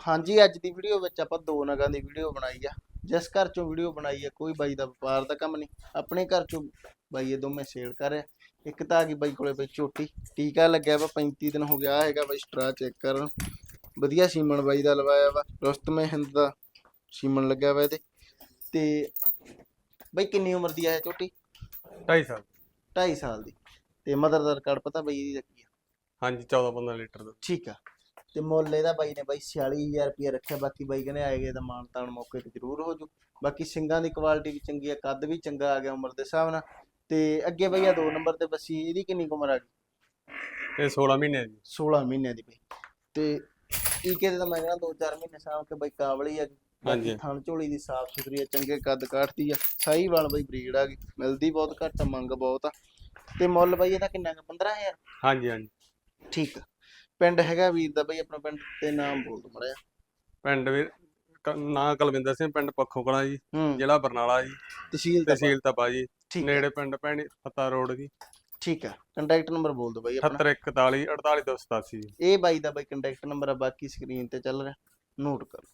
ਹਾਂਜੀ ਅੱਜ ਦੀ ਵੀਡੀਓ ਵਿੱਚ ਆਪਾਂ ਦੋ ਨਗਾਂ ਦੀ ਵੀਡੀਓ ਬਣਾਈ ਆ। ਜਿਸ ਘਰ ਚੋਂ ਵੀਡੀਓ ਬਣਾਈ ਆ ਕੋਈ ਬਾਈ ਦਾ ਵਪਾਰ ਦਾ ਕੰਮ ਨਹੀਂ। ਆਪਣੇ ਘਰ ਚੋਂ ਬਾਈ ਇਹ ਦੋਵੇਂ ਸੇਲ ਕਰ ਰਿਹਾ ਇੱਕ ਤਾਂ ਆ ਗਈ ਬਾਈ ਕੋਲੇ ਬਈ ਝੋਟੀ। ਟੀਕਾ ਲੱਗਿਆ ਵਾ 35 ਦਿਨ ਹੋ ਗਿਆ ਹੈਗਾ ਬਾਈ ਸਟਰਾ ਚੈੱਕ ਕਰਨ। ਵਧੀਆ ਸੀਮਨ ਬਾਈ ਦਾ ਲਵਾਇਆ ਵਾ। ਰੁਸਤਮੇ ਹਿੰਦ ਦਾ ਸੀਮਨ ਲੱਗਿਆ ਵਾ ਇਹਦੇ। ਤੇ ਬਈ ਕਿੰਨੀ ਉਮਰ ਦੀ ਆ ਇਹ ਝੋਟੀ? 2.5 ਸਾਲ। 2.5 ਸਾਲ ਦੀ। ਤੇ ਮਦਰ ਦਾ ਰਿਕਾਰਡ ਪਤਾ ਬਈ ਇਹਦੀ ਦਾ ਕੀ ਆ? ਹਾਂਜੀ 14 15 ਲੀਟਰ ਦਾ। ਠੀਕ ਆ। ਤੇ ਮੁੱਲ ਇਹਦਾ ਬਾਈ ਨੇ ਬਾਈ 46000 ਰੁਪਏ ਰੱਖਿਆ ਬਾਕੀ ਬਾਈ ਕਹਿੰਦੇ ਆਏਗੇ ਤਾਂ ਮਾਨ ਤਾਨ ਮੌਕੇ ਤੇ ਜ਼ਰੂਰ ਹੋ ਜੂ ਬਾਕੀ ਸਿੰਗਾਂ ਦੀ ਕੁਆਲਿਟੀ ਵੀ ਚੰਗੀ ਆ ਕੱਦ ਵੀ ਚੰਗਾ ਆ ਗਿਆ ਉਮਰ ਦੇ ਹਿਸਾਬ ਨਾਲ। ਤੇ ਅੱਗੇ ਬਈ ਆ ਦੋ ਨੰਬਰ ਤੇ ਬੱਸੀ ਇਹਦੀ ਕਿੰਨੀ ਕੁ ਉਮਰ ਆ ਗਈ? ਇਹ 16 ਮਹੀਨੇ ਦੀ। 16 ਮਹੀਨਿਆਂ ਦੀ ਬਈ। ਤੇ ਟੀਕੇ ਦੇ ਤਾਂ ਮੈਂ ਕਹਿੰਦਾ 2-4 ਮਹੀਨੇ ਸਾਂਭ ਕੇ ਬਈ ਕਾਬਲੀ ਆ ਹਾਂਜੀ। ਥਣ ਝੋਲੀ ਦੀ ਸਾਫ਼ ਸੁਥਰੀ ਆ ਚੰਗੇ ਕੱਦ ਕਾਠਦੀ ਆ ਸਾਈ ਵਾਲ ਬਈ ਬਰੀਡ ਆ ਗਈ। ਮਿਲਦੀ ਬਹੁਤ ਘੱਟ ਮੰਗ ਬਹੁਤ ਆ। ਤੇ ਮੁੱਲ ਬਈ ਇਹਦਾ ਕਿੰਨਾ ਕੁ 15000 ਹਾਂਜੀ ਹਾਂਜੀ। ਠੀਕ ਆ। ਪਿੰਡ ਹੈਗਾ ਵੀਰ ਦਾ ਬਈ ਆਪਣਾ ਪਿੰਡ ਤੇ ਨਾਮ ਬੋਲ ਦੋ ਮੜਿਆ ਪਿੰਡ ਵੀ ਕ- ਨਾਂ ਕੁਲਵਿੰਦਰ ਸਿੰਘ ਪਿੰਡ ਪੱਖੋ ਕਲਾਂ ਜੀ ਹੂੰ। ਜ਼ਿਲ੍ਹਾ ਬਰਨਾਲਾ ਜੀ। ਤਹਿਸੀਲ ਦਾ ਤਹਿਸੀਲ ਤਪਾ ਜੀ ਠੀਕ ਨੇੜੇ ਪਿੰਡ ਭੈਣੀ ਫਤਾ ਰੋਡ ਜੀ। ਠੀਕ ਆ ਕੰਟੈਕਟ ਨੰਬਰ ਬੋਲ ਦਿਓ ਬਾਈ ਆਪਣਾ। 7141 48 287 ਜੀ। ਇਹ ਬਾਈ ਦਾ ਬਾਈ ਕੰਟੈਕਟ ਨੰਬਰ ਆ ਬਾਕੀ ਸਕਰੀਨ ਤੇ ਚੱਲ ਰਿਹਾ ਨੋਟ ਕਰੋ।